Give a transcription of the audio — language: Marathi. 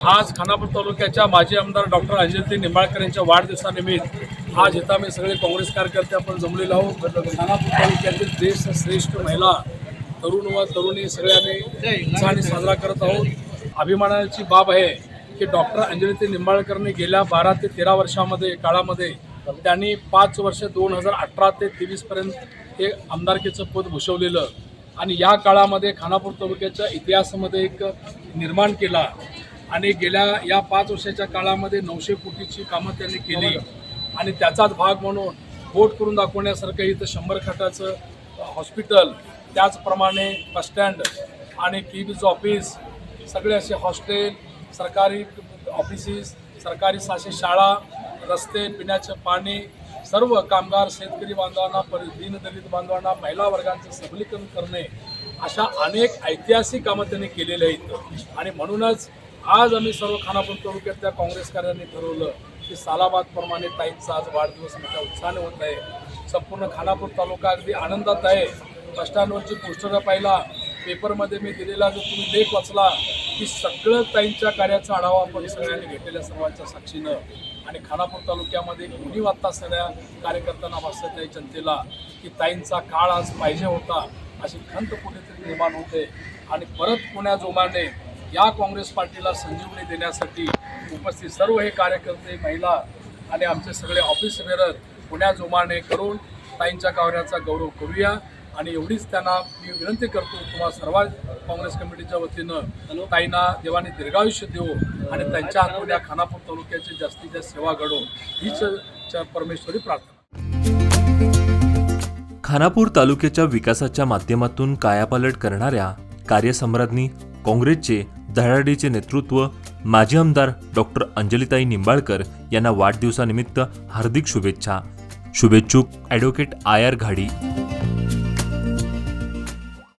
आज खानापूर तालुक्याच्या माजी आमदार डॉक्टर अंजली निंबाळकर यांच्या वाढदिवसानिमित्त आज इथं आम्ही सगळे काँग्रेस कार्यकर्ते आपण जमलेलो आहोत. खानापूर तालुक्यातील देश श्रेष्ठ महिला तरुण व तरुणी सगळे आम्ही उत्साहाने साजरा करत आहोत. अभिमानाची बाब आहे की डॉक्टर अंजली निंबाळकरने गेल्या बारा ते तेरा वर्षामध्ये काळामध्ये त्यांनी पाच वर्ष दोन हजार अठरा ते तेवीसपर्यंत हे आमदारकीचं पद भूषवलेलं आणि या काळामध्ये खानापूर तालुक्याच्या इतिहासामध्ये एक निर्माण केला. आणि गेल्या या पाच वर्षाच्या काळामध्ये नऊशे कोटीची कामं त्यांनी केली. आणि त्याचाच भाग म्हणून बोट करून दाखवण्यासारखं इथं शंभर खाटाचं हॉस्पिटल त्याचप्रमाणे बसस्टँड आणि केबीज ऑफिस सगळे असे हॉस्टेल सरकारी ऑफिसेस सरकारी साशे शाळा रस्ते पिण्याचे पाणी सर्व कामगार शेतकरी बांधवांना पर दीनदलित बांधवांना महिला वर्गांचं सबलीकरण करणे अशा अनेक ऐतिहासिक कामं त्यांनी केलेली आहेत आणि म्हणूनच आज आम्ही सर्व खानापूर तालुक्यातल्या काँग्रेसकरांनी ठरवलं की सालाबादप्रमाणे ताईंचा आज वाढदिवस मोठ्या उत्साहाने होत आहे. संपूर्ण खानापूर तालुका अगदी आनंदात आहे. बसस्टँडवरची पोस्टर पाहिला. पेपरमध्ये मी दिलेला जो तुम्ही लेख वाचला की सगळं ताईंच्या कार्याचा आढावा आपण सगळ्यांनी घेतलेल्या सर्वांच्या साक्षीनं. आणि खानापूर तालुक्यामध्ये एक उणीव असणाऱ्या सगळ्या कार्यकर्त्यांना भासत आहे जनतेला की ताईंचा काळ आज पाहिजे होता अशी खंत कुठेतरी निर्माण होते. आणि परत पुण्या जोमाने या काँग्रेस पार्टीला संजीवनी देण्यासाठी उपस्थित सर्व हे कार्यकर्ते महिला आणि आमचे सगळे ऑफिस बेरर पुण्या जोमाने करून ताईंच्या कार्याचा गौरव करूया. आणि एवढीच त्यांना मी विनंती करतो तुम्हा सर्व काँग्रेस कमिटीच्या वतीनं ताईंना देवाने दीर्घायुष्य देऊ आणि त्यांच्या हातून या खानापूर तालुक्याची जास्तीत जास्त सेवा घडो हीच च- परमेश्वरी प्रार्थना. खानापूर तालुक्याच्या विकासाच्या माध्यमातून कायापालट करणाऱ्या कार्यसम्राज्ञी काँग्रेसचे धडाडीचे नेतृत्व माजी आमदार डॉक्टर अंजलिताई निंबाळकर यांना वाढदिवसानिमित्त हार्दिक शुभेच्छा. शुभेच्छुक ॲडव्होकेट आय आर घाडी.